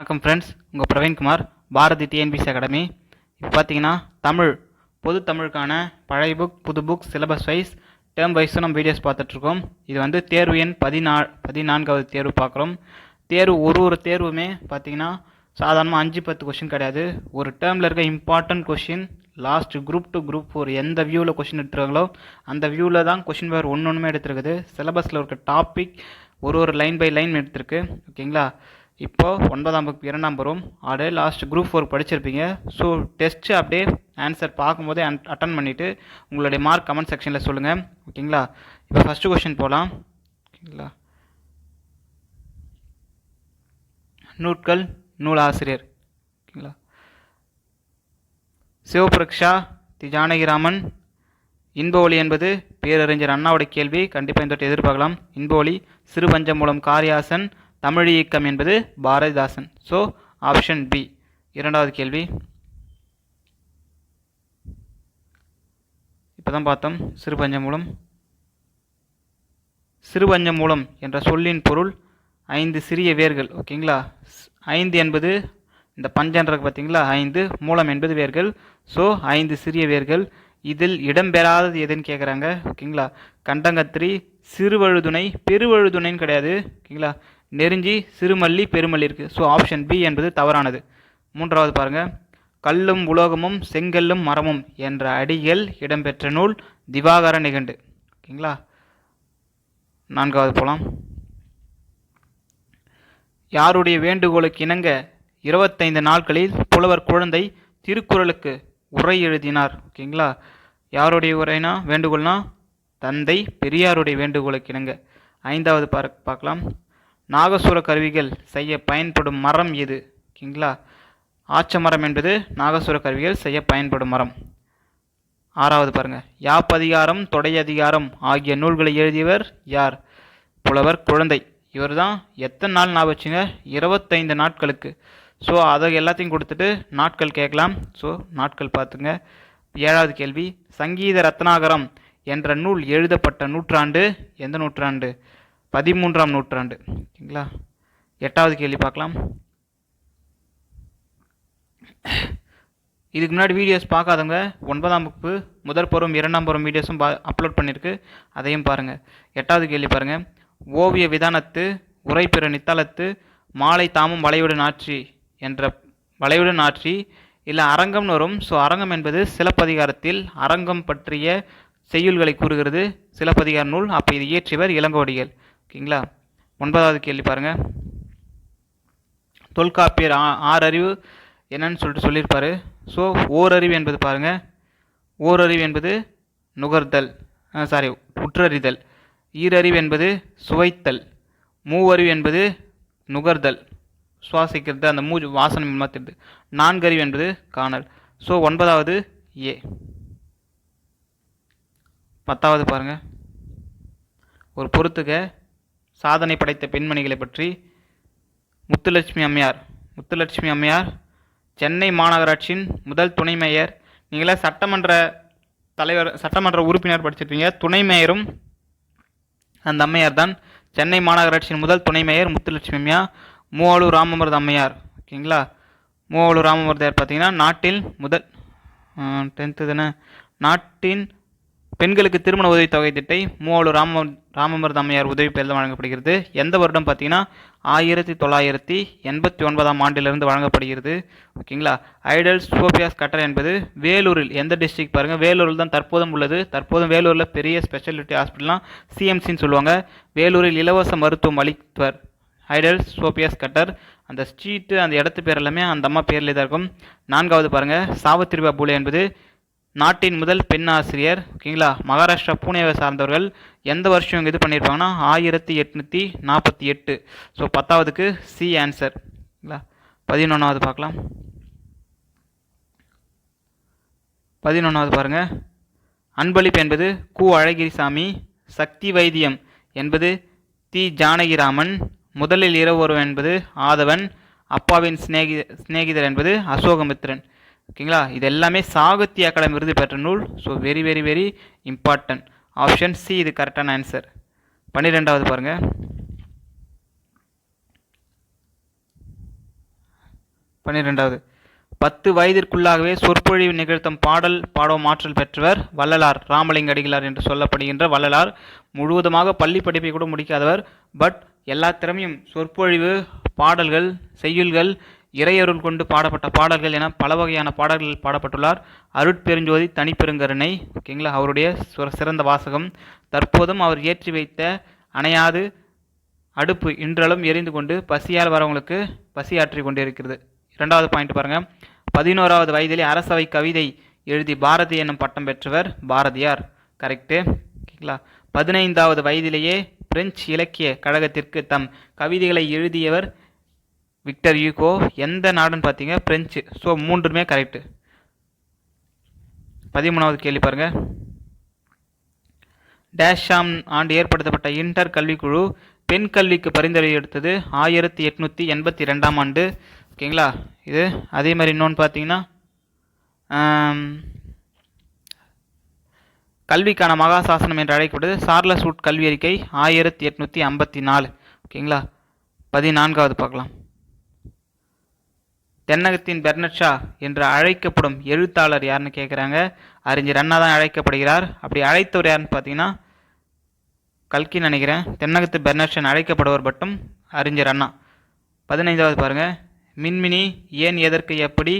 வணக்கம் ஃப்ரெண்ட்ஸ் உங்கள் Praveenkumar Bharathi TNPSC academy இப்போ பார்த்தீங்கன்னா தமிழ் பொது தமிழுக்கான பழைய புக் புது புக் சிலபஸ் வைஸ் டேர்ம் வைஸும் நம்ம வீடியோஸ் பார்த்துட்ருக்கோம் இது வந்து தேர்வு எண் பதினா பதினான்காவது தேர்வு பார்க்குறோம். தேர்வு ஒரு ஒரு தேர்வுமே பார்த்தீங்கன்னா சாதாரணமாக அஞ்சு பத்து கொஷின் கிடையாது. ஒரு டேர்மில் இருக்க important question last group two group four எந்த வியூவில் கொஷின் எடுத்துருக்காங்களோ அந்த வியூவில் தான் கொஷின் பேர் ஒன்று ஒன்றுமே எடுத்துருக்குது. சிலபஸில் இருக்க டாபிக் ஒரு ஒரு லைன் பை லைன் எடுத்திருக்கு. ஓகேங்களா இப்போது ஒன்பதாம் வகுப்பு இரண்டாம் பருவம். அப்படியே லாஸ்ட் குரூப் ஃபோர் படிச்சிருப்பீங்க. ஸோ டெஸ்ட்டு அப்படியே ஆன்சர் பார்க்கும்போதே அட்டன் பண்ணிவிட்டு உங்களுடைய மார்க் கமெண்ட் செக்ஷனில் சொல்லுங்கள் ஓகேங்களா இப்போ ஃபஸ்ட்டு கொஷின் போகலாம் ஓகேங்களா நூட்கள் நூலாசிரியர் ஓகேங்களா சிவபிரக்ஷா தி ஜானகிராமன். இன்ப ஒளி என்பது பேரறிஞர் அண்ணாவுடைய கேள்வி. கண்டிப்பாக இந்த எதிர்பார்க்கலாம். இன்ப ஒளி சிறுபஞ்சம் மூலம் காரியாசன் தமிழ் இயக்கம் என்பது பாரதிதாசன். ஸோ ஆப்ஷன் பி இரண்டாவது கேள்வி. இப்போ தான் பார்த்தோம். சிறுபஞ்சம் மூலம். சிறுபஞ்சம் மூலம் என்ற சொல்லின் பொருள் ஐந்து சிறிய வேர்கள். ஓகேங்களா ஸ்- ஐந்து என்பது இந்த பஞ்சன்றது பார்த்தீங்களா? ஐந்து. மூலம் என்பது வேர்கள். ஸோ ஐந்து சிறிய வேர்கள். இதில் இடம்பெறாதது எதுன்னு கேட்குறாங்க ஓகேங்களா கண்டங்கத்திரி சிறுவழுதுணை பெருவழுதுணைன்னு கிடையாது. ஓகேங்களா நெருஞ்சி சிறுமல்லி பெருமல்லி இருக்குது ஸோ ஆப்ஷன் பி என்பது தவறானது. மூன்றாவது பாருங்கள் கல்லும் உலோகமும் செங்கல்லும் மரமும் என்ற அடிகள் இடம்பெற்ற நூல் திவாகர நிகண்டு. ஓகேங்களா? நான்காவது போலாம். யாருடைய வேண்டுகோளுக்கு இணங்க இருபத்தைந்து நாட்களில் புலவர் குழந்தை திருக்குறளுக்கு உரை எழுதினார். ஓகேங்களா? யாருடைய உரைனா? வேண்டுகோள்னா தந்தை பெரியாருடைய வேண்டுகோளுக்கு இணங்க. ஐந்தாவது பார்க்கலாம். நாகசூர கருவிகள் செய்ய பயன்படும் மரம் எது? ஓகேங்களா ஆச்சமரம் என்பது நாகசூர கருவிகள் செய்ய பயன்படும் மரம். ஆறாவது பாருங்கள் யாப்பதிகாரம் தொடையதிகாரம் ஆகிய நூல்களை எழுதியவர் யார்? புலவர் குழந்தை. இவர் தான் எத்தனை நாள் ஞாபகம் வச்சுங்க? இருபத்தைந்து நாட்களுக்கு. ஸோ அதை எல்லாத்தையும் கொடுத்துட்டு நாட்கள் கேட்கலாம். ஸோ நாட்கள் பார்த்துங்க. ஏழாவது கேள்வி. சங்கீத ரத்னாகரம் என்ற நூல் எழுதப்பட்ட நூற்றாண்டு எந்த நூற்றாண்டு? பதிமூன்றாம் நூற்றாண்டு. ஓகேங்களா? எட்டாவது கேள்வி பார்க்கலாம். இதுக்கு முன்னாடி வீடியோஸ் பார்க்காதவங்க ஒன்பதாம் வகுப்பு முதல் பருவம் இரண்டாம் பருவம் வீடியோஸும் பா அப்லோட் பண்ணியிருக்கு அதையும் பாருங்கள் எட்டாவது கேள்வி பாருங்கள் ஓவிய விதானத்து உரைப்பிற நித்தளத்து மாலை தாமும் வளைவுடன் ஆட்சி என்ற வளைவுடன் ஆட்சி இல்லை அரங்கம்னு வரும். ஸோ அரங்கம் என்பது சிலப்பதிகாரத்தில் அரங்கம் பற்றிய செய்யுள்களை கூறுகிறது. சிலப்பதிகார நூல் அப்போ இது இயற்றியவர் இளங்கோடிகள். ஓகேங்களா? ஒன்பதாவது கேள்வி பாருங்கள் தொல்காப்பியர் ஆ- ஆறறிவு என்னன்னு சொல்லிட்டு சொல்லியிருப்பார். ஸோ ஓரறிவு என்பது பாருங்கள் ஓரறிவு என்பது நுகர்தல். சாரி உற்றறிதல். ஈரறிவு என்பது சுவைத்தல். மூவறிவு என்பது நுகர்தல். சுவாசிக்கிறது அந்த மூ வாசனை மாற்றுறது நான்கறிவு என்பது காணல். ஸோ ஒன்பதாவது ஏ. பத்தாவது பாருங்கள் ஒரு பொறுத்துக்க சாதனை படைத்த பெண்மணிகளை பற்றி முத்துலட்சுமி அம்மையார். முத்துலட்சுமி அம்மையார் சென்னை மாநகராட்சியின் முதல் துணை மேயர். நீங்களே சட்டமன்ற தலைவர் சட்டமன்ற உறுப்பினர் படிச்சிருப்பீங்க. துணை மேயரும் அந்த அம்மையார் தான். சென்னை மாநகராட்சியின் முதல் துணை மேயர் முத்துலட்சுமி அம்மையா மூவாளூர் ராமமிர்த அம்மையார். ஓகேங்களா? மூவாளூர் ராமமிர்தர் பார்த்தீங்கன்னா நாட்டில் முதல் டென்த்து தானே? நாட்டின் பெண்களுக்கு திருமண உதவித்தொகை திட்டை மூவாளூர் ராம ராமமிர்த அம்மையார் உதவி பெயரில் வழங்கப்படுகிறது. எந்த வருடம் பார்த்தீங்கன்னா ஆயிரத்தி தொள்ளாயிரத்தி எண்பத்தி ஒன்பதாம் ஆண்டிலிருந்து வழங்கப்படுகிறது. ஓகேங்களா? ஐடல் சோபியாஸ் கட்டர் என்பது வேலூரில் எந்த டிஸ்ட்ரிக்ட் பாருங்கள் வேலூரில் தான் தற்போதும் உள்ளது. தற்போதும் வேலூரில் பெரிய ஸ்பெஷாலிட்டி ஹாஸ்பிட்டல்லாம் சிஎம்சின்னு சொல்லுவாங்க. வேலூரில் இலவச மருத்துவம் அளித்தவர் ஐடல் சோபியாஸ் கட்டர். அந்த ஸ்ட்ரீட்டு அந்த இடத்து பேர் எல்லாமே அந்த அம்மா பேரில் தான் இருக்கும். நான்காவது பாருங்கள் சாவத்திரிபா பூலே என்பது நாட்டின் முதல் பெண் ஆசிரியர் ஓகேங்களா மகாராஷ்டிரா பூனேவை சார்ந்தவர்கள் எந்த வருஷம் இவங்க இது பண்ணியிருப்பாங்கன்னா ஆயிரத்தி எட்நூற்றி நாற்பத்தி எட்டு. ஸோ பத்தாவதுக்கு சி ஆன்சர் ஓகேங்களா பதினொன்றாவது பார்க்கலாம். பதினொன்றாவது பாருங்கள் அன்பளிப்பு என்பது கு. அழகிரிசாமி சக்தி வைத்தியம் என்பது தி. ஜானகிராமன் முதலில் இரவு ஒருவன் என்பது ஆதவன் அப்பாவின் சிநேகி சிநேகிதர் என்பது அசோகமித்திரன். ஓகேங்களா? இது எல்லாமே சாகித்ய அகாடமி விருது பெற்ற நூல். So very very very important option C இது கரெக்டான ஆன்சர் பன்னிரெண்டாவது பாருங்கள் பன்னிரெண்டாவது. பத்து வயதிற்குள்ளாகவே சொற்பொழிவு நிகழ்த்தும் பாடல் பாடவும் ஆற்றல் பெற்றவர் வள்ளலார் ராமலிங்க அடிகளார் என்று சொல்லப்படுகின்ற வள்ளலார். முழுவதுமாக பள்ளி படிப்பை கூட முடிக்காதவர். பட் எல்லா திறமையும் சொற்பொழிவு பாடல்கள் செய்யுள்கள் இறையருள் கொண்டு பாடப்பட்ட பாடல்கள் என பல வகையான பாடல்கள் பாடப்பட்டுள்ளார். அருட்பெருஞ்சோதி தனிப்பெருங்கருணை ஓகேங்களா? அவருடைய சுர- சிறந்த வாசகம். தற்போதும் அவர் ஏற்றி வைத்த அணையாது அடுப்பு இன்றளவும் எரிந்து கொண்டு பசியால் வரவங்களுக்கு பசியாற்றி கொண்டிருக்கிறது. இரண்டாவது பாயிண்ட் பாருங்கள் பதினோராவது வயதிலே அரசவை கவிதை எழுதி பாரதி என்னும் பட்டம் பெற்றவர் பாரதியார். கரெக்டு ஓகேங்களா? பதினைந்தாவது வயதிலேயே பிரெஞ்சு இலக்கிய கழகத்திற்கு தம் கவிதைகளை எழுதியவர் விக்டர் யூகோ எந்த நாடுன்னு பார்த்தீங்க? பிரெஞ்சு ஸோ மூன்றுமே கரெக்டு பதிமூணாவது கேள்வி பாருங்கள் டேஷாம் ஆண்டு ஏற்படுத்தப்பட்ட இன்டர் கல்விக்குழு பெண் கல்விக்கு பரிந்துரை எடுத்தது ஆயிரத்தி எட்நூற்றி எண்பத்தி ரெண்டாம் ஆண்டு. ஓகேங்களா இது அதே மாதிரி இன்னொன்று பார்த்தீங்கன்னா கல்விக்கான கல்விக்கான மகாசாசனம் என்று அழைக்கப்படுது சார்லஸ் உட் கல்வி அறிக்கை ஆயிரத்தி எட்நூற்றி ஐம்பத்தி நாலு. ஓகேங்களா பதினான்காவது பார்க்கலாம். தென்னகத்தின் பெர்னட் ஷா என்று அழைக்கப்படும் எழுத்தாளர் யாருன்னு கேட்குறாங்க அறிஞர் அண்ணா தான் அழைக்கப்படுகிறார். அப்படி அழைத்தவர் யாருன்னு பார்த்தீங்கன்னா கல்கி நினைக்கிறேன். தென்னகத்து பெர்னட்ஷன் அழைக்கப்படுவர் மட்டும் அறிஞர் அண்ணா. பதினைந்தாவது பாருங்கள் மின்மினி ஏன் எதற்கு எப்படி?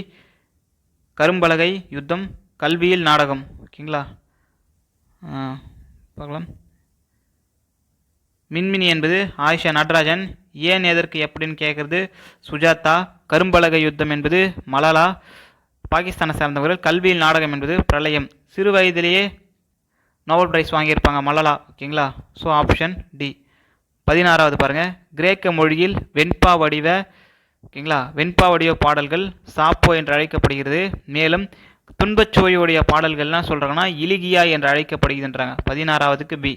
கரும்பலகை யுத்தம் கல்வியில் நாடகம். ஓகேங்களா? பார்க்கலாம். மின்மினி என்பது ஆயிஷா நடராஜன். ஏன் எதற்கு எப்படின்னு கேட்குறது சுஜாதா கரும்பலகை யுத்தம் என்பது மலாலா பாகிஸ்தானை சார்ந்தவர்கள். கல்வியில் நாடகம் என்பது பிரளயம். சிறு வயதிலேயே நோபல் பிரைஸ் வாங்கியிருப்பாங்க மலாலா ஓகேங்களா? ஸோ ஆப்ஷன் டி பதினாறாவது பாருங்கள் கிரேக்க மொழியில் வெண்பா வடிவ ஓகேங்களா? வெண்பா வடிவ பாடல்கள் சாப்போ என்று அழைக்கப்படுகிறது. மேலும் துன்பச்சுவையுடைய பாடல்கள்லாம் சொல்கிறாங்கன்னா இலிகியா என்று அழைக்கப்படுகின்றாங்க பதினாறாவதுக்கு பி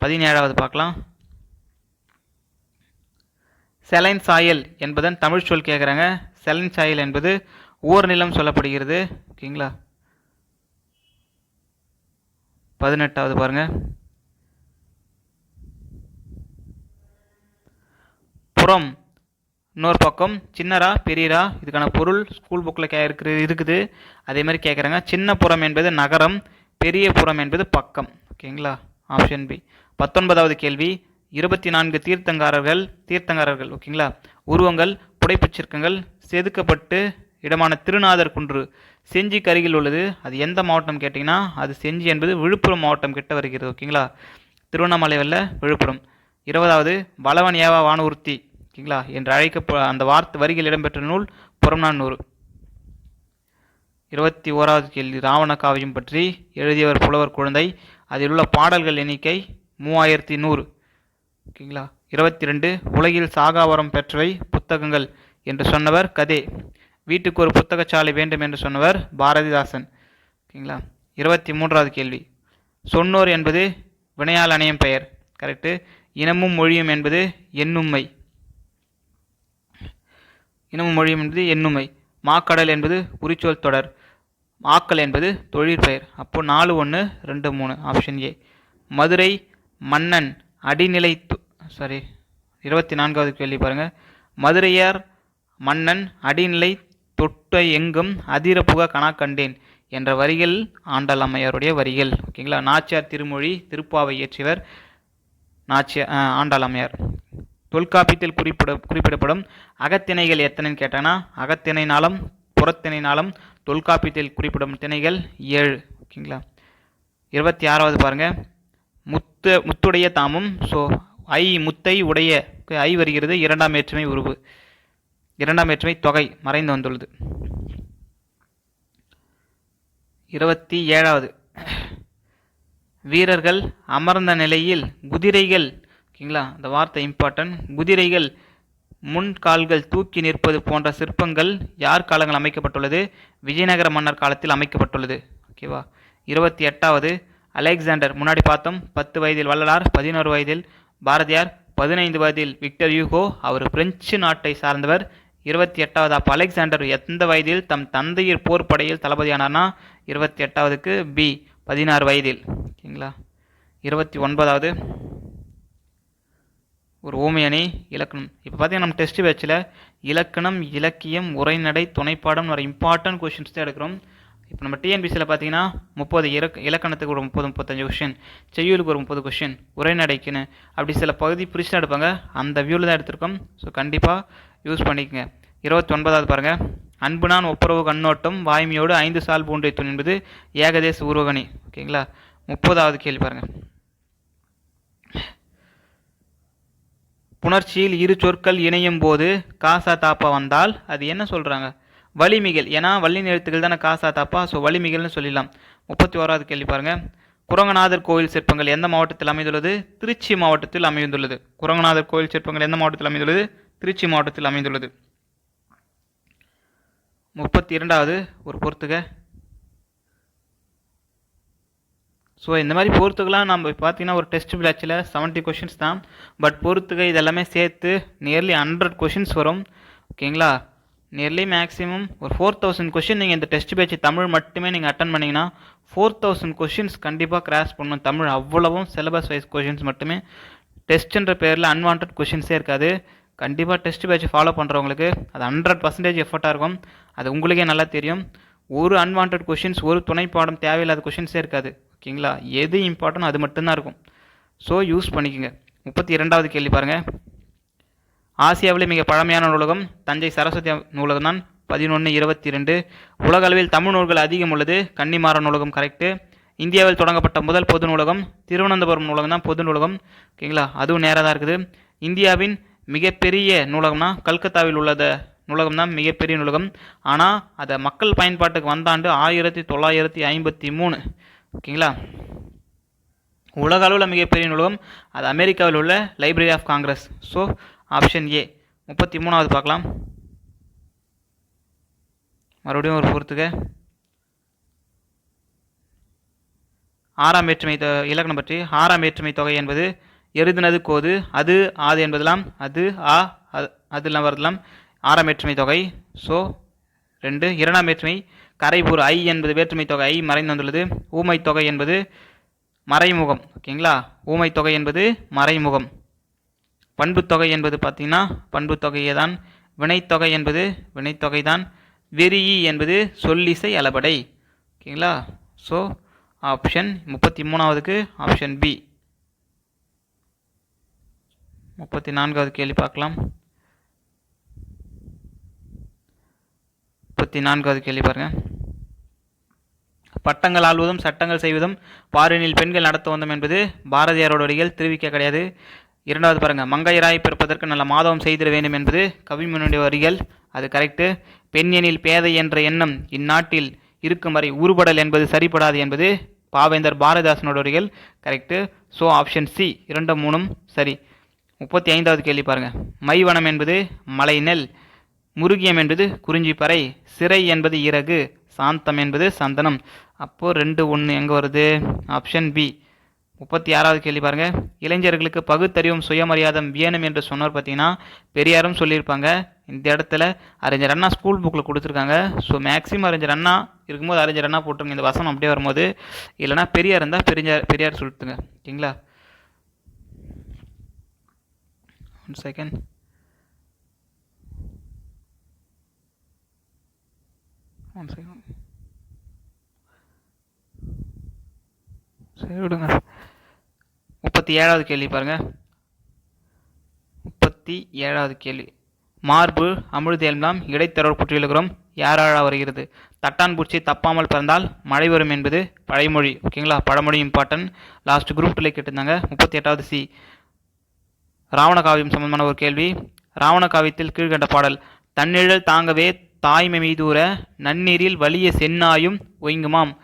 பதினேழாவது பார்க்கலாம். செலைன் சாயல் என்பதன் தமிழ் சொல் கேட்குறாங்க செலைன் சாயல் என்பது ஊர் நிலம் சொல்லப்படுகிறது. ஓகேங்களா? பதினெட்டாவது பாருங்க. புறம் இன்னொரு பக்கம் சின்னரா பெரியரா இதுக்கான பொருள் ஸ்கூல் புக்கில் கே இருக்கிறது இருக்குது. அதே மாதிரி கேட்குறாங்க சின்ன புறம் என்பது நகரம் பெரிய புறம் என்பது பக்கம். ஓகேங்களா? ஆப்ஷன் பி பத்தொன்பதாவது கேள்வி. இருபத்தி நான்கு தீர்த்தங்காரர்கள் தீர்த்தங்காரர்கள் ஓகேங்களா? உருவங்கள் புடைப்புச் சிற்பங்கள் செதுக்கப்பட்டு இடமான திருநாதர் குன்று. செஞ்சிக்கு அருகில் உள்ளது. அது எந்த மாவட்டம் கேட்டிங்கன்னா அது செஞ்சி என்பது விழுப்புரம் மாவட்டம் கிட்ட வருகிறது ஓகேங்களா? திருவண்ணாமலை வல்ல விழுப்புரம். இருபதாவது பலவன் ஏவா வானூர்த்தி ஓகேங்களா? என்று அழைக்க அந்த வார்த்தை வரிகள் இடம்பெற்ற நூல் புறம்நானூறு. இருபத்தி ஓராவது கேள்வி. ராவண காவியம் பற்றி எழுதியவர் புலவர் குழந்தை. அதில் உள்ள பாடல்கள் எண்ணிக்கை மூவாயிரத்தி நூறு. ஓகேங்களா? இருபத்தி ரெண்டு உலகில் சாகாவரம் பெற்றவை புத்தகங்கள் என்று சொன்னவர் கதே. வீட்டுக்கு ஒரு புத்தகச்சாலை வேண்டும் என்று சொன்னவர் பாரதிதாசன். ஓகேங்களா? இருபத்தி மூன்றாவது கேள்வி. சொன்னோர் என்பது வினையால் அணையும் பெயர். கரெக்டு இனமும் மொழியும் என்பது எண்ணுமை இனமும் மொழியும் என்பது எண்ணுமை மாக்கடல் என்பது குறிச்சொல் தொடர். மாக்கல் என்பது தொழிற்பெயர். அப்போது நாலு ஒன்று ரெண்டு மூணு. Option A. மதுரை மன்னன் அடிநிலை சாரி இருபத்தி நான்காவது கேள்வி பாருங்கள் மதுரையார் மன்னன் அடிநிலை தொட்ட எங்கும் அதிர புக கணா கண்டேன் என்ற வரிகள் ஆண்டாள் அம்மையாருடைய வரிகள். ஓகேங்களா நாச்சியார் திருமொழி திருப்பாவை இயற்றியவர் நாச்சியா ஆண்டாள் அம்மையார். தொல்காப்பியத்தில் குறிப்பிட குறிப்பிடப்படும் அகத்திணைகள் எத்தனைன்னு கேட்டாங்கன்னா அகத்திணை நாளம் புறத்திணை நாளம் தொல்காப்பியத்தில் குறிப்பிடும் திணைகள் ஏழு. ஓகேங்களா இருபத்தி ஆறாவது பாருங்கள் முத்து முத்துடைய தாமும் ஸோ ஐ முத்தை உடைய ஐ வருகிறது இரண்டாம் ஏற்றுமை உருவு. இரண்டாம் ஏற்றுமை தொகை மறைந்து வந்துள்ளது. இருபத்தி ஏழாவது. வீரர்கள் அமர்ந்த நிலையில் குதிரைகள் ஓகேங்களா அந்த வார்த்தை இம்பார்ட்டன்ட் குதிரைகள் முன் கால்கள் தூக்கி நிற்பது போன்ற சிற்பங்கள் யார் காலங்கள் அமைக்கப்பட்டுள்ளது? விஜயநகர மன்னர் காலத்தில் அமைக்கப்பட்டுள்ளது. ஓகேவா? இருபத்தி எட்டாவது. அலெக்சாண்டர் முன்னாடி பார்த்தோம் பத்து வயதில் வள்ளலார் பதினோரு வயதில் பாரதியார் பதினைந்து வயதில் விக்டர் யூகோ அவர் பிரெஞ்சு நாட்டை சார்ந்தவர். இருபத்தி எட்டாவது அப்போ அலெக்சாண்டர் எந்த வயதில் தம் தந்தையர் போர் படையில் தளபதியானார்னா? இருபத்தி எட்டாவதுக்கு பி பதினாறு வயதில். ஓகேங்களா? இருபத்தி ஒன்பதாவது. ஒரு ஓமையணி இலக்கணம். இப்போ பார்த்தீங்கன்னா நம்ம டெஸ்ட் பேச்சில் இலக்கணம் இலக்கியம் உரைநடை துணைப்பாடம் வர இம்பார்ட்டன்ட் கொஷின்ஸ் தான் எடுக்கிறோம். இப்போ நம்ம டிஎன்பிசியில் பார்த்தீங்கன்னா முப்பது இலக்க இலக்கணத்துக்கு ஒரு முப்பது முப்பத்தஞ்சு கொஷின் செய்யுளுக்கு ஒரு முப்பது கொஷின் உரைநடைக்குன்னு அப்படி சில பகுதி பிரிச்சு தான் எடுப்பாங்க. அந்த வியூவில் தான் எடுத்திருக்கோம். ஸோ கண்டிப்பாக யூஸ் பண்ணிக்கங்க. இருபத்தொன்பதாவது பாருங்கள் அன்புனான் ஒப்புரவு கண்ணோட்டம் வாய்மையோடு ஐந்து சால் பூண்டை துணி என்பது ஏகதேச உருவகணி. ஓகேங்களா? முப்பதாவது கேள்வி பாருங்கள் புணர்ச்சியில் இரு சொற்கள் இணையும் போது காசா தாப்பா வந்தால் அது என்ன சொல்கிறாங்க வலிமிகள். ஏன்னா வள்ளி நிறுத்துகள் தானே காசா தப்பா? ஸோ வலிமிகள்னு சொல்லிடலாம். முப்பத்தி ஓராவது கேள்வி பாருங்கள் குரங்கநாதர் கோயில் சிற்பங்கள் எந்த மாவட்டத்தில் அமைந்துள்ளது? திருச்சி மாவட்டத்தில் அமைந்துள்ளது. குரங்கநாதர் கோயில் சிற்பங்கள் எந்த மாவட்டத்தில் அமைந்துள்ளது? திருச்சி மாவட்டத்தில் அமைந்துள்ளது. முப்பத்தி இரண்டாவது ஒரு பொறுத்துக. ஸோ இந்த மாதிரி பொறுத்துக்கெல்லாம் நம்ம பார்த்தீங்கன்னா ஒரு டெஸ்ட் பிளாச்சில் செவன்ட்டி கொஷின்ஸ் தான். பட் பொறுத்துக இதெல்லாமே சேர்த்து நியர்லி ஹண்ட்ரட் கொஷின்ஸ் வரும். ஓகேங்களா? நியர்லி மேக்ஸிமம் ஒரு ஃபோர் தௌசண்ட் கொஷின் நீங்கள் இந்த டெஸ்ட் பேச்சு தமிழ் மட்டுமே நீங்கள் அட்டன் பண்ணிங்கன்னா ஃபோர் தௌசண்ட் கொஷின்ஸ் கண்டிப்பாக கிராஸ் பண்ணணும். தமிழ் அவ்வளவும் சிலபஸ் வைஸ் கொஷின்ஸ் மட்டுமே. டெஸ்ட்டுன்ற பேரில் அன்வான்ட் கொஷின்ஸே இருக்காது. கண்டிப்பாக டெஸ்ட் பேட்ச் ஃபாலோ பண்ணுறவங்களுக்கு அது ஹண்ட்ரட் பர்சன்டேஜ் எஃபர்ட்டாக இருக்கும். அது உங்களுக்கே நல்லா தெரியும். ஒரு அன்வான்ட் கொஷின்ஸ் ஒரு துணை பாடம் தேவையில்லாத கொஷின்ஸே இருக்காது. ஓகேங்களா? எது இம்பார்ட்டன்ட் அது மட்டும்தான் இருக்கும். ஸோ யூஸ் பண்ணிக்கோங்க. முப்பத்தி இரண்டாவது கேள்வி பாருங்கள் ஆசியாவிலே மிக பழமையான நூலகம் தஞ்சை சரஸ்வதி நூலகம் தான் பதினொன்று இருபத்தி ரெண்டு உலக அளவில் தமிழ் நூல்கள் அதிகம் உள்ளது. கன்னிமார நூலகம் கரெக்டு இந்தியாவில் தொடங்கப்பட்ட முதல் பொது நூலகம் திருவனந்தபுரம் நூலகம் தான் பொது நூலகம். ஓகேங்களா? அதுவும் நேராக தான் இருக்குது. இந்தியாவின் மிகப்பெரிய நூலகம்னா கல்கத்தாவில் உள்ளத நூலகம் தான் மிகப்பெரிய நூலகம். ஆனால் அதை மக்கள் பயன்பாட்டுக்கு வந்தாண்டு ஆயிரத்தி தொள்ளாயிரத்தி ஐம்பத்தி மூணு. ஓகேங்களா? உலக அளவில் மிகப்பெரிய நூலகம். அது அமெரிக்காவில் உள்ள library of congress so option A முப்பத்தி மூணாவது பார்க்கலாம். மறுபடியும் ஒரு பொறுத்துக்க ஆறாம் வேற்றுமை தொ இலக்கணம் பற்றி. ஆறாம் வேற்றுமை தொகை என்பது எருதினது கோது அது ஆது என்பதெல்லாம் அது ஆ அது அதெல்லாம் வரதெல்லாம் ஆறாம் வேற்றுமை தொகை. ஸோ ரெண்டு. இரண்டாம் வேற்றுமை கரைபூர் ஐ என்பது வேற்றுமை தொகை ஐ மறைந்து வந்துள்ளது. ஊமை தொகை என்பது மறைமுகம். ஓகேங்களா? ஊமை தொகை என்பது மறைமுகம். பண்புத்தொகை என்பது பார்த்தீங்கன்னா பண்புத்தொகையே தான் வினைத்தொகை என்பது வினைத்தொகை தான் வெறியி என்பது சொல்லிசை அளபடை. ஓகேங்களா? ஸோ ஆப்ஷன் முப்பத்தி மூணாவதுக்கு ஆப்ஷன் பி முப்பத்தி நான்காவது கேள்வி பார்க்கலாம். முப்பத்தி நான்காவது கேள்வி பாருங்க. பட்டங்கள் ஆள்வதும் சட்டங்கள் செய்வதும் பாரினில் பெண்கள் நடத்த வந்தோம் என்பது பாரதியாரோட வரிகள் தெரிவிக்க கிடையாது. இரண்டாவது பாருங்கள் மங்கையராய் பிறப்பதற்கு நல்ல மாதவம் செய்திட வேண்டும் என்பது கவிமனுடைய வரிகள் அது கரெக்டு பெண்ணியனில் பேதை என்ற எண்ணம் இந்நாட்டில் இருக்கும் வரை உருபடல் என்பது சரிப்படாது என்பது பாவேந்தர் பாரதிதாசனோட வரிகள் கரெக்டு ஸோ ஆப்ஷன் சி இரண்டும் மூணும் சரி. முப்பத்தி ஐந்தாவது கேள்வி பாருங்கள் மைவனம் என்பது மலை நெல் முருகியம் என்பது குறிஞ்சிப்பறை சிறை என்பது இறகு சாந்தம் என்பது சந்தனம். அப்போது ரெண்டு ஒன்று எங்கே வருது? ஆப்ஷன் பி முப்பத்தி ஆறாவது கேள்வி பாருங்கள் இளைஞர்களுக்கு பகுத்தறிவும் சுயமரியாதம் வேணும் என்று சொன்னவர் பார்த்தீங்கன்னா பெரியாரும் சொல்லியிருப்பாங்க. இந்த இடத்துல அறிஞர் அண்ணா ஸ்கூல் புக்கில் கொடுத்துருக்காங்க. ஸோ மேக்ஸிமம் அறிஞர் அண்ணா இருக்கும்போது அறிஞர் அண்ணா போட்டுருங்க. இந்த வசனம் அப்படியே வரும்போது இல்லைனா பெரியார் இருந்தால் பெரியார் பெரியார் சொல்லிட்டுங்க ஓகேங்களா? ஒன் செகண்ட் ஒன் செகண்ட் சரி விடுங்க. முப்பத்தி ஏழாவது கேள்வி பாருங்கள் முப்பத்தி ஏழாவது கேள்வி. மார்பு அமிழ்து எல்லாம் இடைத்தரவர் புற்றியலுகிறோம் யாராழ வருகிறது? தட்டான் பூச்சி தப்பாமல் பிறந்தால் மழை வரும் என்பது பழைமொழி. ஓகேங்களா? பழமொழி இம்பார்ட்டன்ட் லாஸ்ட் குரூப் டூலே கேட்டிருந்தாங்க. முப்பத்தி எட்டாவது சி ராவண காவியம் சம்பந்தமான ஒரு கேள்வி. ராவண காவியத்தில் கீழ்கண்ட பாடல். தன்னிழல் தாங்கவே தாய்மை மீதூர நன்னீரில் வலிய சென்னாயும் ஒய்ங்குமாம்.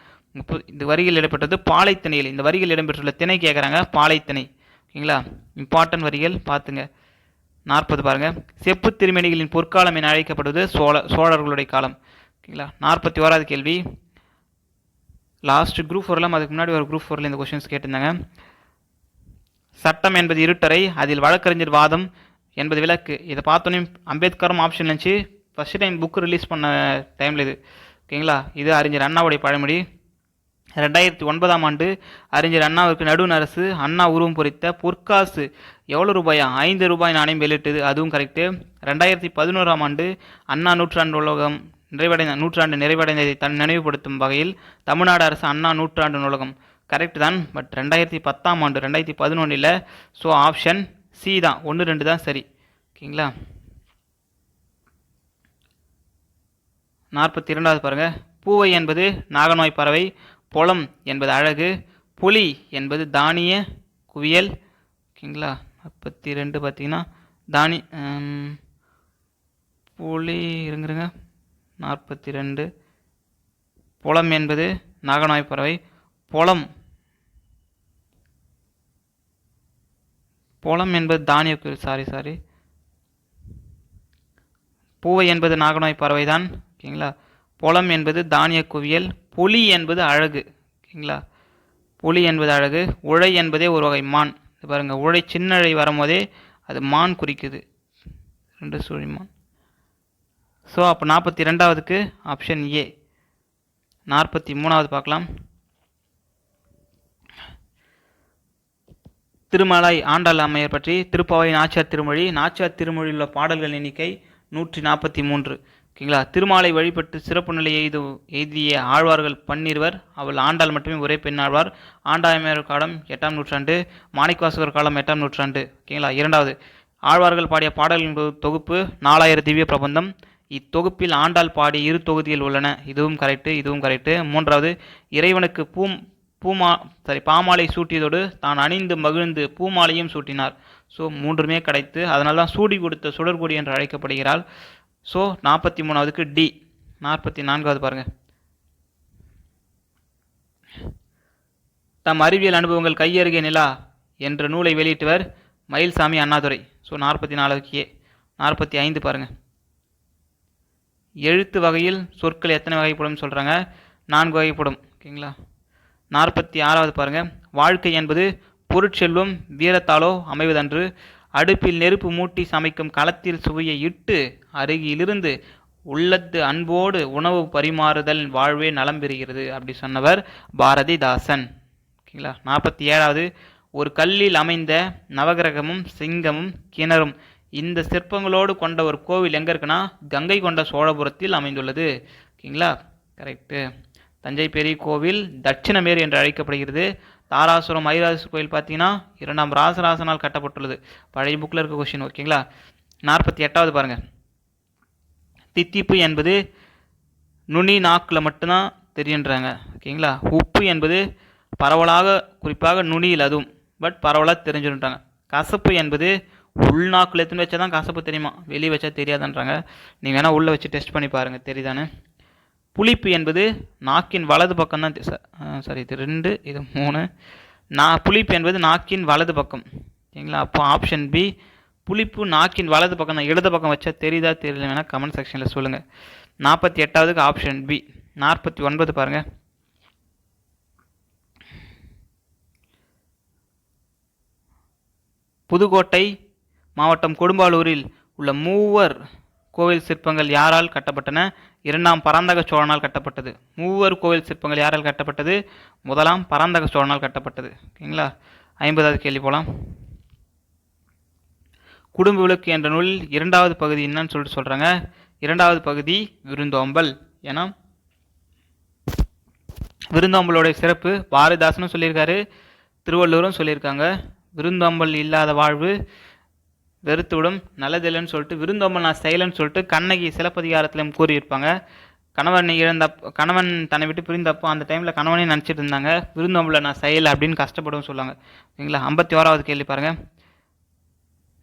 இந்த வரியில் இடம்பெற்றது பாலைத்திணையில். இந்த வரியில் இடம்பெற்றுள்ள திணை கேட்குறாங்க பாலைத்திணை. ஓகேங்களா? இம்பார்ட்டன்ட் வரிகள் பார்த்துங்க நாற்பது பாருங்கள் செப்பு திருமணிகளின் பொற்காலம் என அழைக்கப்படுவது சோழ சோழர்களுடைய காலம். ஓகேங்களா? நாற்பத்தி ஓராது கேள்வி. லாஸ்ட் குரூப் ஃபோர்லாம் அதுக்கு முன்னாடி ஒரு குரூப் ஃபோரில் இந்த கொஷின்ஸ் கேட்டிருந்தாங்க. சட்டம் என்பது இருட்டரை அதில் வழக்கறிஞர் வாதம் என்பது விளக்கு. இதை பார்த்தோன்னே அம்பேத்கரும் ஆப்ஷன் இருந்துச்சு. ஃபஸ்ட் டைம் புக் ரிலீஸ் பண்ண டைமில் இது. ஓகேங்களா? இது அறிஞர் அண்ணாவுடைய பழமொழி. ரெண்டாயிரத்தி ஒன்பதாம் ஆண்டு அறிஞர் அண்ணாவிற்கு நடுவண் அரசு அண்ணா உருவம் பொறித்த பொற்காசு எவ்வளோ ரூபாயா? ஐந்து ரூபாய் நாணயம் வெளியிட்டது. அதுவும் கரெக்டு ரெண்டாயிரத்தி பதினோராம் ஆண்டு அண்ணா நூற்றாண்டு உலகம் நிறைவடைந்த நூற்றாண்டு நிறைவடைந்ததை தன் நினைவுபடுத்தும் வகையில் தமிழ்நாடு அரசு அண்ணா நூற்றாண்டு நூலகம் கரெக்ட் தான். பட் ரெண்டாயிரத்தி பத்தாம் ஆண்டு ரெண்டாயிரத்தி பதினொன்றில் ஸோ ஆப்ஷன் சி தான். ஒன்று ரெண்டு தான் சரி. ஓகேங்களா? நாற்பத்தி இரண்டாவது பாருங்கள் பூவை என்பது நாகநோய் பறவை பொலம் என்பது அழகு புலி என்பது தானிய குவியல். ஓகேங்களா? நாற்பத்தி ரெண்டு பார்த்தீங்கன்னா தானி புலி இருங்கிருங்க நாற்பத்தி ரெண்டு புலம் என்பது நாகநாய் பறவை. புலம் புலம் என்பது தானிய குவியல். சாரி சாரி பூவை என்பது நாகநாய் பறவை தான் ஓகேங்களா? புலம் என்பது தானிய குவியல். புலி என்பது அழகு ஓகேங்களா? புலி என்பது அழகு உழை என்பதே ஒரு வகை மான். இது உழை சின்னழை வரும்போதே அது மான் குறிக்குது. ரெண்டு சுழி மான். ஸோ அப்போ நாற்பத்தி ரெண்டாவதுக்கு ஆப்ஷன் ஏ நாற்பத்தி மூணாவது பார்க்கலாம். திருமலை ஆண்டாள் அம்மையர் பற்றி திருப்பாவை நாச்சியார் திருமொழி நாச்சியார் திருமொழியில் உள்ள பாடல்கள் எண்ணிக்கை நூற்றி நாற்பத்தி மூன்று ஓகேங்களா? திருமாலை வழிபட்டு சிறப்பு நிலை எய்து எய்திய ஆழ்வார்கள் பன்னிருவர். அவள் ஆண்டாள் மட்டுமே ஒரே பெண் ஆழ்வார். ஆண்டாயமையர் காலம் எட்டாம் நூற்றாண்டு மாணிக்கவாசகர் காலம் எட்டாம் நூற்றாண்டு. ஓகேங்களா? இரண்டாவது ஆழ்வார்கள் பாடிய பாடல்களின் தொகுப்பு நாலாயிரம் திவ்ய பிரபந்தம். இத்தொகுப்பில் ஆண்டாள் பாடிய இரு தொகுதிகள் உள்ளன. இதுவும் கரெக்டு இதுவும் கரெக்டு மூன்றாவது இறைவனுக்கு பூம் பூமா சாரி பாமாலை சூட்டியதோடு தான் அணிந்து மகிழ்ந்து பூமாலையும் சூட்டினார். ஸோ மூன்றுமே கிடைத்து அதனால் தான் சூடி கொடுத்த சுடர்கொடி என்று அழைக்கப்படுகிறாள். ஸோ நாற்பத்தி மூணாவதுக்கு டி நாற்பத்தி நான்காவது பாருங்கள் தம் அறிவியல் அனுபவங்கள் கையருகே நிலா என்ற நூலை வெளியிட்டவர் மயில்சாமி அண்ணாதுரை. ஸோ நாற்பத்தி நாலுக்கு ஏ நாற்பத்தி ஐந்து பாருங்கள் எழுத்து வகையில் சொற்கள் எத்தனை வகைப்படும் சொல்கிறாங்க நான்கு வகைப்படும். ஓகேங்களா? நாற்பத்தி ஆறாவது பாருங்கள் வாழ்க்கை என்பது பொருட்செல்வம் வீரத்தாலோ அமைவதன்று அடுப்பில் நெருப்பு மூட்டி சமைக்கும் களத்தில் சுவையை இட்டு அருகிலிருந்து உள்ளத்து அன்போடு உணவு பரிமாறுதல் வாழ்வே நலம் பெறுகிறது அப்படி சொன்னவர் பாரதிதாசன். ஓகேங்களா? நாற்பத்தி ஏழாவது ஒரு கல்லில் அமைந்த நவகிரகமும் சிங்கமும் கிணறும் இந்த சிற்பங்களோடு கொண்ட ஒரு கோவில் எங்கே இருக்குன்னா கங்கை கொண்ட சோழபுரத்தில் அமைந்துள்ளது. ஓகேங்களா? கரெக்டு தஞ்சை பெரிய கோவில் தட்சிணமேரி என்று அழைக்கப்படுகிறது. தாராசுரம் ஐராசு கோயில் பார்த்தீங்கன்னா இரண்டாம் ராசராசனால் கட்டப்பட்டுள்ளது. பழைய புக்கில் இருக்க கொஷின் ஓகேங்களா நாற்பத்தி எட்டாவது பாருங்கள் தித்திப்பு என்பது நுனி நாக்கில் மட்டும்தான் தெரியுன்றாங்க ஓகேங்களா உப்பு என்பது பரவலாக குறிப்பாக நுனியில் அதுவும் பட் பரவலாக தெரிஞ்சுன்றாங்க கசப்பு என்பது உள்நாக்கில் எடுத்துன்னு வச்சா தான் கசப்பு தெரியுமா? வெளியே வச்சா தெரியாதுன்றாங்க. நீங்கள் வேணால் உள்ளே வச்சு டெஸ்ட் பண்ணி பாருங்கள் தெரியுதானே புளிப்பு என்பது நாக்கின் வலது பக்கம் தான் சாரி இது ரெண்டு இது மூணு. நா புளிப்பு என்பது நாக்கின் வலது பக்கம். சரிங்களா? அப்போ ஆப்ஷன் பி புளிப்பு நாக்கின் வலது பக்கம். தான் இடது பக்கம் வச்சா தெரியுதா தெரியல வேணால் கமெண்ட் செக்ஷனில் சொல்லுங்கள் நாற்பத்தி எட்டாவதுக்கு ஆப்ஷன் பி நாற்பத்தி ஒன்பது பாருங்கள் புதுக்கோட்டை மாவட்டம் கொடும்பாலூரில் உள்ள மூவர் கோவில் சிற்பங்கள் யாரால் கட்டப்பட்டன? இரண்டாம் பராந்தக சோழனால் கட்டப்பட்டது. மூவர் கோவில் சிற்பங்கள் யாரால் கட்டப்பட்டது? முதலாம் பராந்தக சோழனால் கட்டப்பட்டது. ஓகேங்களா? ஐம்பதாவது கேள்வி போகலாம் குடும்ப விளக்கு என்ற நூல் இரண்டாவது பகுதி என்னன்னு சொல்லிட்டு சொல்கிறாங்க இரண்டாவது பகுதி விருந்தோம்பல். ஏன்னா விருந்தோம்பலோடைய சிறப்பு பாரதிதாசனும் சொல்லியிருக்காரு திருவள்ளுவரும் சொல்லியிருக்காங்க. விருந்தோம்பல் இல்லாத வாழ்வு வெறுத்து விடும் நல்லதில்லைன்னு சொல்லிட்டு விருந்தோம்பல் நான் செய்யலைன்னு சொல்லிட்டு கண்ணகி சிலப்பதிகாரத்திலும் கூறியிருப்பாங்க. கணவன் இழந்த கணவன் தன்னை விட்டு பிரிந்தப்போ அந்த டைமில் கணவனே நினச்சிட்டு இருந்தாங்க. விருந்தோம்பலை நான் செய்யலை அப்படின்னு கஷ்டப்படும் சொல்லுவாங்க. ஓகேங்களா ஐம்பத்தி ஓராவது கேள்வி பாருங்கள்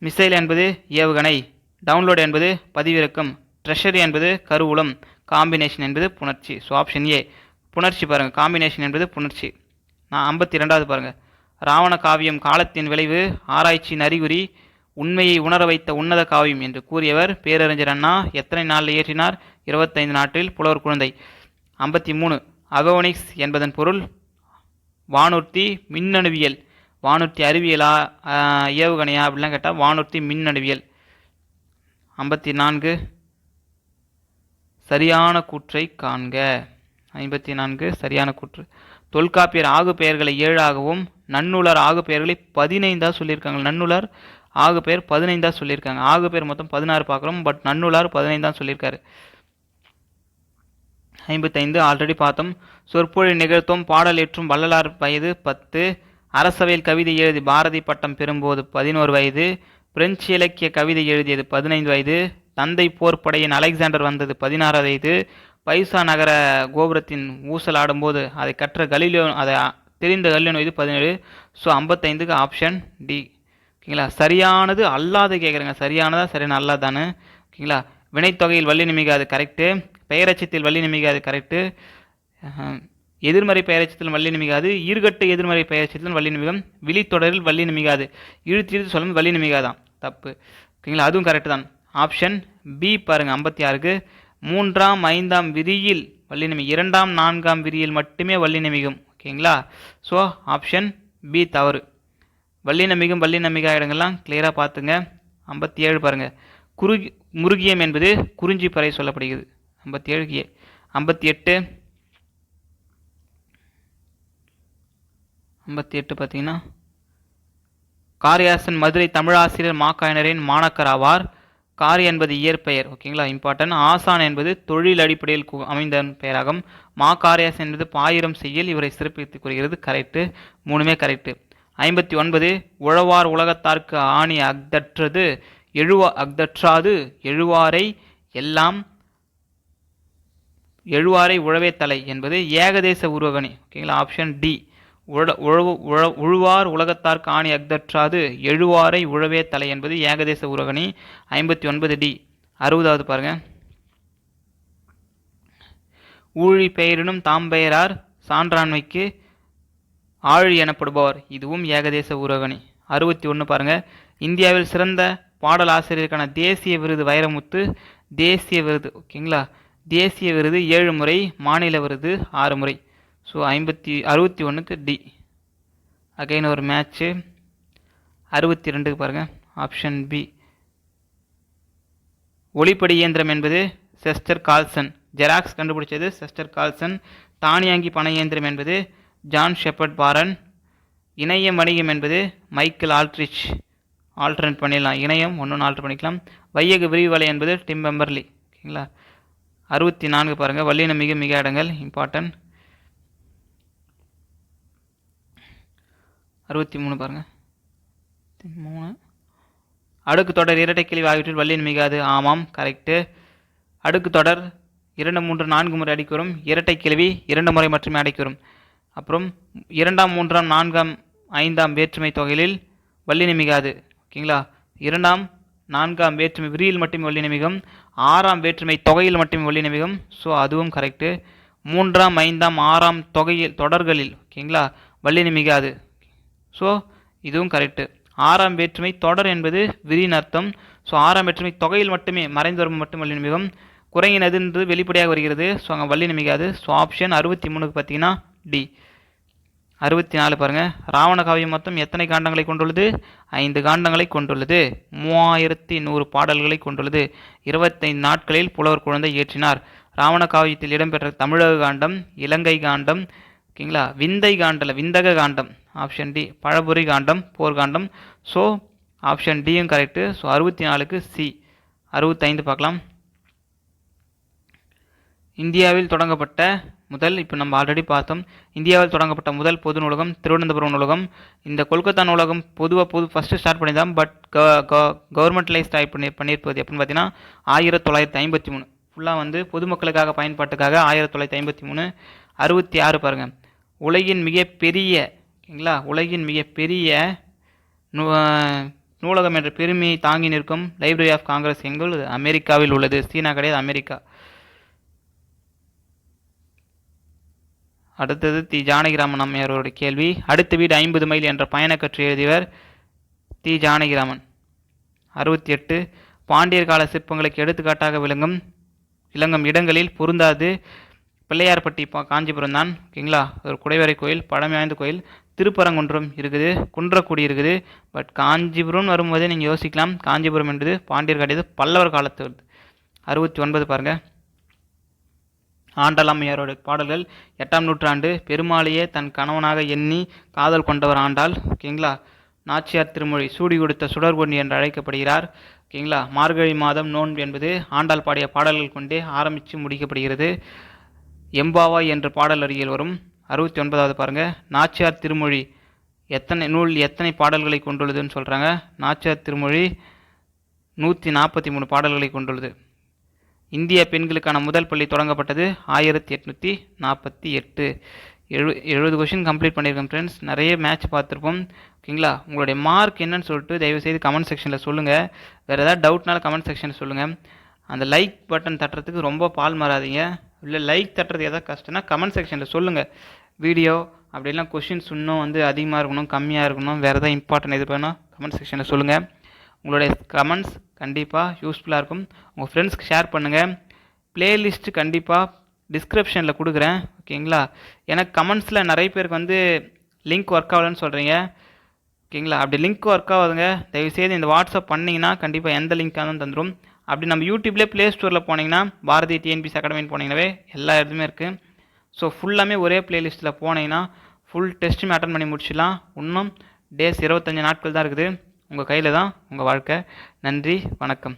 மிசைல் என்பது ஏவுகணை டவுன்லோட் என்பது பதிவிறக்கம் ட்ரெஷரி என்பது கருவூலம் காம்பினேஷன் என்பது புணர்ச்சி. ஸோ ஆப்ஷன் ஏ புணர்ச்சி பாருங்கள் காம்பினேஷன் என்பது புணர்ச்சி. நான் ஐம்பத்தி ரெண்டாவது பாருங்கள் ராவண காவியம் காலத்தின் விளைவு ஆராய்ச்சி அறிகுறி உண்மையை உணர வைத்த உன்னத காவியம் என்று கூறியவர் பேரறிஞர் அண்ணா. எத்தனை நாளில் இயற்றினார்? இருபத்தைந்து நாட்டில் புலவர் குழந்தை. ஐம்பத்தி மூணு அகோனிக்ஸ் என்பதன் பொருள் வானூர்த்தி மின்னணுவியல். வானூர்த்தி அறிவியலா ஏவுகணையா அப்படிலாம் கேட்டால் வானூர்த்தி மின்னணுவியல். ஐம்பத்தி நான்கு சரியான கூற்றை காண்க. ஐம்பத்தி நான்கு சரியான கூற்று. தொல்காப்பியர் ஆகு பெயர்களை ஏழாகவும் நன்னுலர் ஆகு பெயர்களை பதினைந்தாக சொல்லியிருக்காங்க. நன்னுலர் ஆகு பேர் பதினைந்தா சொல்லியிருக்காங்க. ஆகு பேர் மொத்தம் பதினாறு பார்க்குறோம். பட் நன்னூலார் பதினைந்தான் சொல்லியிருக்காரு. ஐம்பத்தைந்து ஆல்ரெடி பார்த்தோம். சொற்பொழி நிகழ்த்தும் பாடல் ஏற்றும் வள்ளலார் வயது பத்து. அரசவையில் கவிதை எழுதி பாரதி பட்டம் பெறும்போது பதினோரு வயது. பிரெஞ்சு இலக்கிய கவிதை எழுதியது பதினைந்து வயது. தந்தை போர் படையின் அலெக்சாண்டர் வந்தது பதினாறு வயது. பைசா நகர கோபுரத்தின் ஊசல் ஆடும்போது அதை கற்ற கலிலியோ அதை தெரிந்த கலிலியன் வயது பதினேழு. ஸோ ஐம்பத்தைந்துக்கு ஆப்ஷன் டி ஓகேங்களா? சரியானது அல்லாது கேட்குறேங்க சரியானதா சரியான அல்லாதானு ஓகேங்களா? வினைத்தொகையில் வள்ளி நிமிகாது கரெக்டு பெயரச்சத்தில் வள்ளி நிமிகாது கரெக்டு எதிர்மறை பெயரச்சத்தில் வள்ளி நிமிகாது ஈர்கட்டு எதிர்மறை பெயரச்சத்தில் வள்ளி நிமிகம் விழித்தொடரில் வள்ளி நிமிகாது. இழுத்து இழுத்து சொல்லும் வள்ளி நிமிகாதான். தப்பு. ஓகேங்களா? அதுவும் கரெக்டு தான். ஆப்ஷன் பி பாருங்கள் ஐம்பத்தி ஆறுக்கு. மூன்றாம் ஐந்தாம் விரியில் வள்ளி நிமி இரண்டாம் நான்காம் விரியில் மட்டுமே வள்ளி நிமிகும். ஓகேங்களா? ஸோ ஆப்ஷன் பி தவறு. வள்ளினமிகும் வள்ளினமிகா இடங்கள்லாம் கிளியராக பார்த்துங்க. ஐம்பத்தி ஏழு பாருங்கள் குறுகி முருகியம் என்பது குறிஞ்சி பறை சொல்லப்படுகிறது. ஐம்பத்தி ஏழு ஏ ஐம்பத்தி எட்டு ஐம்பத்தி எட்டு பார்த்தீங்கன்னா காரியாசன் மதுரை தமிழாசிரியர் மாக்காயினரின் மாணக்கர் ஆவார். காரி என்பது இயற்பெயர் ஓகேங்களா இம்பார்ட்டன்ட் ஆசான் என்பது தொழில் அடிப்படையில் கு- அமைந்த பெயராகும். மா காரியாசன் என்பது பாயிரம் செய்யல் இவரை சிறப்பித்து கூறுகிறது கரெக்டு மூணுமே கரெக்டு ஐம்பத்தி ஒன்பது உழவார் உலகத்தார்க்கு ஆணி அக்தற்றது எழுவா அக்தற்றாது எழுவாரை எல்லாம் எழுவாரை உழவே தலை என்பது ஏகதேச உருவகணி. ஓகேங்களா? Option D. உழ உழவு உழ உழுவார் உலகத்தார்க்கு ஆணி அக்தற்றாது எழுவாரை உழவே தலை என்பது ஏகதேச உருவகணி. ஐம்பத்தி ஒன்பது டி. அறுபதாவது பாருங்க. ஊழி பெயரினும் தாம் பெயரார் சான்றாண்மைக்கு ஆழி எனப்படுபவர். இதுவும் ஏகதேச ஊரகணி அறுபத்தி ஒன்று பாருங்கள் இந்தியாவில் சிறந்த பாடல் ஆசிரியருக்கான தேசிய விருது வைரமுத்து தேசிய விருது ஓகேங்களா தேசிய விருது ஏழு முறை மாநில விருது ஆறு முறை. ஸோ ஐம்பத்தி அறுபத்தி ஒன்றுக்கு டி அகைன் ஒரு மேட்ச்சு அறுபத்தி ரெண்டுக்கு பாருங்கள் ஆப்ஷன் பி ஒளிப்படி இயந்திரம் என்பது செஸ்டர் கால்சன். ஜெராக்ஸ் கண்டுபிடிச்சது செஸ்டர் கால்சன். தானியாங்கி பண இயந்திரம் என்பது ஜான் ஷெப்பர்ட் பாரன். இணையம் வணிகம் என்பது மைக்கேல் ஆல்ட்ரிச். ஆல்டர்னேட் பண்ணிடலாம். இணையம் ஒன்று ஒன்று ஆல்டர் பண்ணிக்கலாம். வையக விரிவலை என்பது டிம் பெம்பர்லி. ஓகேங்களா? அறுபத்தி நான்கு பாருங்கள் வல்லின மிக மிக இடங்கள் இம்பார்ட்டன்ட். அறுபத்தி மூணு பாருங்கள் மூணு. அடுக்கு தொடர் இரட்டை கிளவி ஆகியவற்றில் வல்லின் மிகாது. ஆமாம் கரெக்டு அடுக்கு தொடர் இரண்டு மூன்று நான்கு முறை அடிக்கிறோம் இரட்டை கிழவி இரண்டு முறை மட்டுமே அடைக்கிறோம் அப்புறம் இரண்டாம் மூன்றாம் நான்காம் ஐந்தாம் வேற்றுமை தொகையில் வள்ளி நிமிகாது ஓகேங்களா? இரண்டாம் நான்காம் வேற்றுமை விரியில் மட்டுமே வள்ளி நிமிகம் ஆறாம் வேற்றுமை தொகையில் மட்டுமே வள்ளி நிமிகம் ஸோ அதுவும் கரெக்டு மூன்றாம் ஐந்தாம் ஆறாம் தொகையில் தொடர்களில் ஓகேங்களா? வள்ளி நிமிகாது ஸோ இதுவும் கரெக்டு ஆறாம் வேற்றுமை தொடர் என்பது விரியின் அர்த்தம். ஸோ ஆறாம் வேற்றுமை தொகையில் மட்டுமே மறைந்து வரும் மட்டும் வள்ளி நிமிகம் குறையினது என்று வெளிப்படையாக வருகிறது. ஸோ அங்கே வள்ளி நிமிகாது ஸோ ஆப்ஷன் அறுபத்தி மூணுக்கு பார்த்தீங்கன்னா டி அறுபத்தி நாலு பாருங்கள் ராவண காவியம் மொத்தம் எத்தனை காண்டங்களை கொண்டுள்ளது? ஐந்து காண்டங்களை கொண்டுள்ளது. மூவாயிரத்தி நூறு பாடல்களை கொண்டுள்ளது. இருபத்தைந்து நாட்களில் புலவர் குழந்தை இயற்றினார். ராவண காவியத்தில் இடம்பெற்ற தமிழக காண்டம் இலங்கை காண்டம் ஓகேங்களா? விந்தை காண்டல விந்தக காண்டம் ஆப்ஷன் டி பழபுரி காண்டம் போர்க்காண்டம் ஸோ ஆப்ஷன் டியும் கரெக்டு ஸோ அறுபத்தி நாலுக்கு சி அறுபத்தைந்து பார்க்கலாம். இந்தியாவில் தொடங்கப்பட்ட முதல் இப்போ நம்ம ஆல்ரெடி பார்த்தோம் இந்தியாவில் தொடங்கப்பட்ட முதல் பொது நூலகம் திருவனந்தபுரம் நூலகம். இந்த கொல்கத்தா நூலகம் பொதுவாக பொது ஃபஸ்ட்டு ஸ்டார்ட் பண்ணிதான் பட் கவர்மெண்ட்லைஸ் டைப் பண்ணி பண்ணியிருப்பது எப்படின்னு பார்த்தீங்கன்னா ஆயிரத்தி தொள்ளாயிரத்தி ஐம்பத்தி மூணு. ஃபுல்லாக வந்து பொதுமக்களுக்காக பயன்பாட்டுக்காக ஆயிரத்தி தொள்ளாயிரத்தி ஐம்பத்தி மூணு. அறுபத்தி ஆறு பாருங்கள் உலகின் மிகப்பெரிய ஓகேங்களா உலகின் மிகப்பெரிய நூ நூலகம் என்ற பெருமையை தாங்கி நிற்கும் லைப்ரரி ஆஃப் காங்கிரஸ் எங்கள் அமெரிக்காவில் உள்ளது. சீனா கிடையாது அமெரிக்கா. அடுத்தது தி ஜானகிராமன் அம்மையாரோட கேள்வி. அடுத்த வீடு ஐம்பது மைல் என்ற பயணக்கற்று எழுதியவர் தி ஜானகிராமன். அறுபத்தி எட்டு பாண்டியர் கால சிற்பங்களுக்கு எடுத்துக்காட்டாக விளங்கும் விளங்கும் இடங்களில் பொருந்தாது. பிள்ளையார்பட்டி பா காஞ்சிபுரம் தான். ஓகேங்களா? ஒரு குடைவரை கோயில் பழமை வாய்ந்த கோயில். திருப்பரங்குன்றம் இருக்குது குன்றக்குடி இருக்குது. பட் காஞ்சிபுரம் வரும்போதே நீங்கள் யோசிக்கலாம். காஞ்சிபுரம் என்பது பாண்டியர் காட்டியது பல்லவர் காலத்து. வருது அறுபத்தி ஒன்பது பாருங்கள் ஆண்டாளம்மையாரோட பாடல்கள் எட்டாம் நூற்றாண்டு பெருமாளையே தன் கணவனாக எண்ணி காதல் கொண்டவர் ஆண்டாள். ஓகேங்களா? நாச்சியார் திருமொழி சூடி கொடுத்த சுடர்பொன்னி என்று அழைக்கப்படுகிறார். ஓகேங்களா? மார்கழி மாதம் நோன்பு என்பது ஆண்டாள் பாடிய பாடல்கள் கொண்டே ஆரம்பித்து முடிக்கப்படுகிறது. எம்பாவா என்ற பாடல் அருகில் வரும். அறுபத்தி ஒன்பதாவது பாருங்க. நாச்சியார் திருமொழி எத்தனை நூல் எத்தனை பாடல்களை கொண்டுள்ளதுன்னு சொல்கிறாங்க நாச்சியார் திருமொழி நூற்றி நாற்பத்தி மூணு பாடல்களை கொண்டுள்ளது. இந்திய பெண்களுக்கான முதல் பள்ளி தொடங்கப்பட்டது ஆயிரத்தி எட்நூற்றி நாற்பத்தி எட்டு. எழு எழுபது கொஷின் கம்ப்ளீட் பண்ணியிருக்கேன் ஃப்ரெண்ட்ஸ் நிறைய மேட்ச் பார்த்துருப்போம். ஓகேங்களா? உங்களுடைய மார்க் என்னன்னு சொல்லிட்டு தயவுசெய்து கமெண்ட் செக்ஷனில் சொல்லுங்கள் வேறு ஏதாவது டவுட்னால கமெண்ட் செக்ஷனில் சொல்லுங்கள் அந்த லைக் பட்டன் தட்டுறதுக்கு ரொம்ப பால் மாறாதீங்க. இல்லை லைக் தட்டுறது எதாவது கஷ்டம்னா கமெண்ட் செக்ஷனில் சொல்லுங்கள் வீடியோ அப்படிலாம் கொஷின்ஸ் இன்னும் வந்து அதிகமாக இருக்கணும் கம்மியாக இருக்கணும். வேறு ஏதாவது இம்பார்ட்டன்ட் எது பண்ணால் கமெண்ட் செக்ஷனில் சொல்லுங்கள் உங்களுடைய கமெண்ட்ஸ் கண்டிப்பாக யூஸ்ஃபுல்லாக இருக்கும். உங்கள் ஃப்ரெண்ட்ஸ்க்கு ஷேர் பண்ணுங்கள் பிளேலிஸ்ட்டு கண்டிப்பாக டிஸ்கிரிப்ஷனில் கொடுக்குறேன். ஓகேங்களா எனக்கு கமெண்ட்ஸில் நிறைய பேருக்கு வந்து லிங்க் ஒர்க் ஆகலன்னு சொல்கிறீங்க ஓகேங்களா அப்படி லிங்க் ஒர்க் ஆகுதுங்க. தயவுசெய்து இந்த வாட்ஸ்அப் பண்ணிங்கன்னா கண்டிப்பாக எந்த லிங்காக தந்துடும் அப்படி நம்ம யூடியூப்லேயே ப்ளே ஸ்டோரில் போனீங்கன்னா பாரதி டிஎன்பிசி அகாடமின்னு போனீங்கன்னாவே எல்லா இடத்துமே இருக்குது ஸோ ஃபுல்லாமே ஒரே பிளேலிஸ்ட்டில் போனீங்கன்னா ஃபுல் டெஸ்ட்டுமே அட்டன் பண்ணி முடிச்சிடலாம். இன்னும் டேஸ் இருபத்தஞ்சி நாட்கள் தான் இருக்குது. உங்கள் கையில் தான் உங்கள் வாழ்க்கை. நன்றி வணக்கம்.